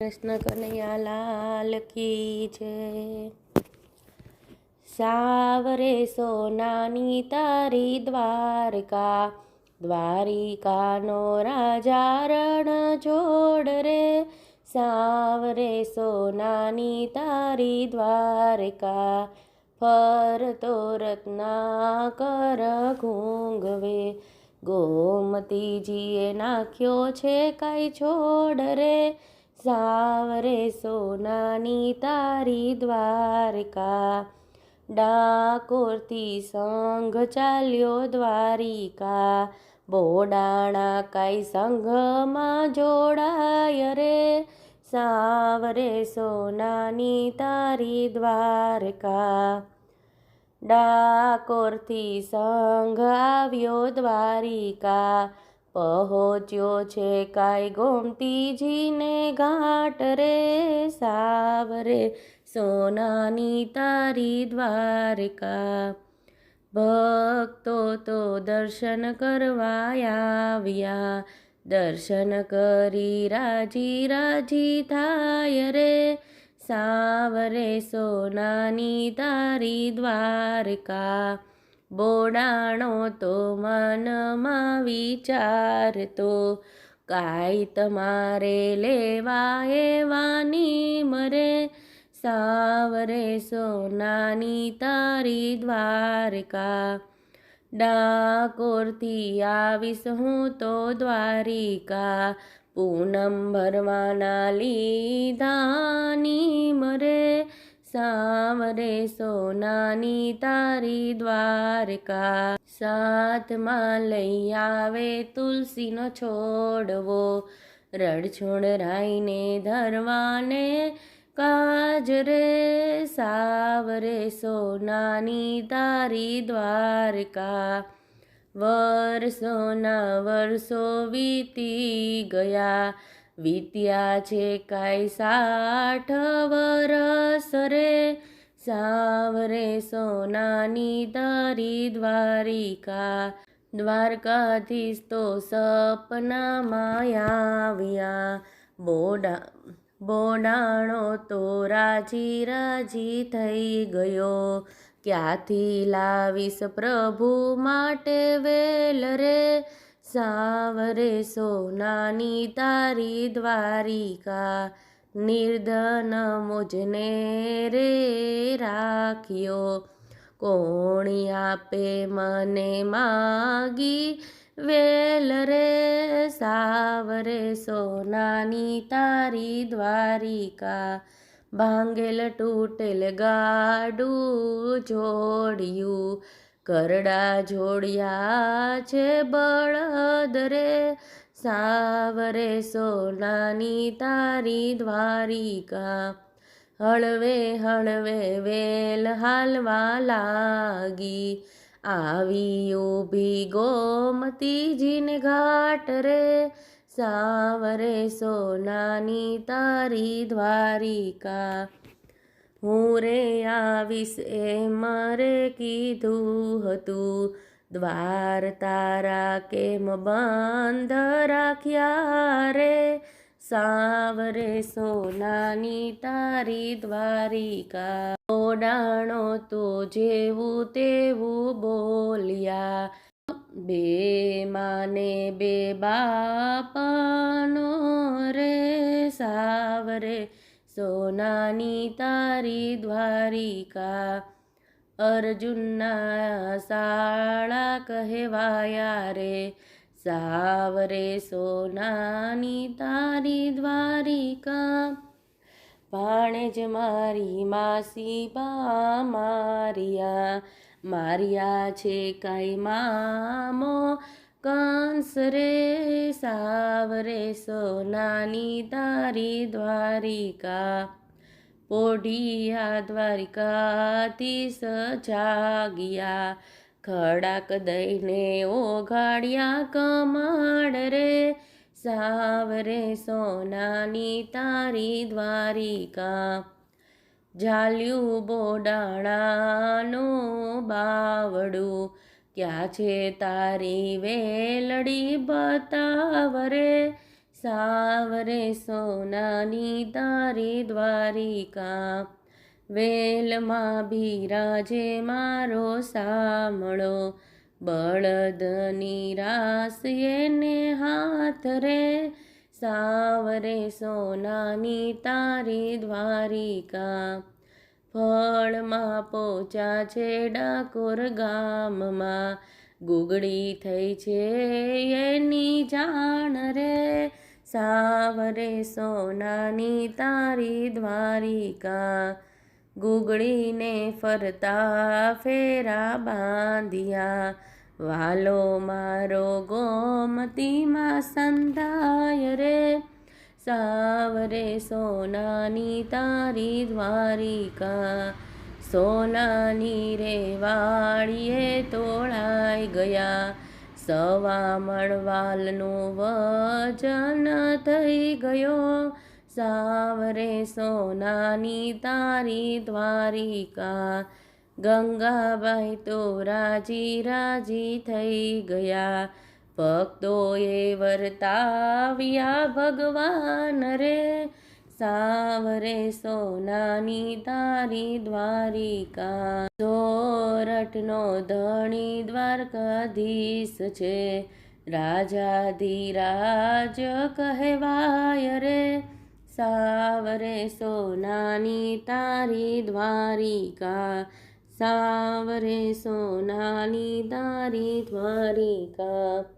કૃષ્ણ કનૈયા લાલ કી છે. સાવરે સોનાની તારી દ્વારકા, દ્વારિકાનો રાજા રણ જોડ રે. સાવરે સોનાની તારી દ્વારકા રત્ના કર ઘૂંઘવે. ગોમતીજીએ નાખ્યો છે કાંઈ છોડ રે. સાવરે સોનાની તારી દ્વારકા, ડાકોરથી સંઘ ચાલ્યો દ્વારિકા. બોડાણા કઈ સંઘમાં જોડાય રે? સાવરે સોનાની તારી દ્વારકા, ડાકોરથી સંઘ આવ્યો દ્વારિકા. પહોંચ્યો છે કાંઈ ગોમતીજીને ઘાટ રે સાવરે સોનાની તારી દ્વારકા ભક્તો તો દર્શન કરવા આવ્યા. દર્શન કરી રાજી રાજી થાય રે. સાવરે સોનાની તારી દ્વારકા બોડાણો તો મનમાં વિચારતો, કાંઈ તમારે લેવા એવાની મરે? સાવરે સોનાની તારી દ્વારકા. ડાકોરથી આવીશ હું તો દ્વારિકા. પૂનમ ભરવાના લીધાની મરે? સાવરે સોનાની તારી દ્વારકા. સાથમાં લઈ આવે તુલસીનો છોડવો. રડછોડ રાઈને ધરવાને કાજ રે. સાવરે સોનાની તારી દ્વારકા. વર્ષોના વર્ષો વીતી ગયા. વીત્યા છે કાંઈ સાઠ વરસ રે. સાવરે સોનાની દરી દ્વારિકા દ્વારકાધીશ તો સપનામાં આવ્યા. બોડા, બોડાણો તો રાજી રાજી થઈ ગયો. ક્યાંથી લાવીશ પ્રભુ માટે વેલ રે? સાવરે સોનાની તારી દ્વારિકા, નિર્ધન મુજને રે રાખ્યો. કોણી આપે મને માગી? વેલ રે સાવરે સોનાની તારી દ્વારિકા, ભાંગેલ તૂટેલ ગાડું જોડ્યું. કરડા જોડ્યા છે બળદ રે. સાવરે સોનાની તારી દ્વારિકા. હળવે હળવે, વેલ હાલવા લાગી. આવી ઊભી ગોમતીજીને ઘાટ રે. સાવરે સોનાની તારી દ્વારિકા. હું રે આવીશ એ મારે કીધું હતું. દ્વાર તારા કેમ બંધ રાખ્યા રે? સાવરે સોનાની તારી દ્વારિકા. ઓડાણો તો જેવું તેવું બોલ્યા. બે માને બે બાપનો રે સાવરે સોનાની તારી દ્વારિકા અર્જુનના શાળા કહેવાયા રે સાવરે સોનાની તારી દ્વારિકા ભાણેજ મારી માસી બા મારિયા મારિયા છે કાંઈ મામો કંસ રે સાવરે સોનાની તારી દ્વારિકા, પોઢિયા દ્વારિકાથી સજાગ્યા, ખડાક દઈને ઓઘાડ્યા કમાડ રે. સાવરે સોનાની તારી દ્વારિકા, ઝાલ્યું બોડાણાનું બાવડું ક્યાં છે તારી વેલડી બતાવરે? સાવરે સોનાની તારી દ્વારિકા. વેલમાં બિરાજે મારો સામળો. બળદની રાસ એને હાથ રે. સાવરે સોનાની તારી દ્વારિકા. ફળમાં પોચા છે ડાકોર ગામમાં. ગુગડી થઈ છે એની જાણ રે. સાવરે સોનાની તારી દ્વારિકા. ગુગળીને ફરતા ફેરા બાંધ્યા. વાલો મારો ગોમતીમાં સંધાય રે. સાવરે સોનાની તારી દ્વારિકા, સોનાની રે વાળીએ તોળાઈ ગયા. સવા મળવાલનું વજન થઈ ગયો. સાવરે સોનાની તારી દ્વારિકા, ગંગાબાઈ તો રાજી રાજી થઈ ગયા. ભક્તોએ વર્તાવ્યા ભગવાન રે. સાવરે સોનાની તારી દ્વારિકા, સોરઠનો ધણી દ્વારકાધીશ છે. રાજાધિરાજ કહેવાય રે, સાવરે સોનાની તારી દ્વારિકા, સાવરે સોનાની તારી દ્વારિકા.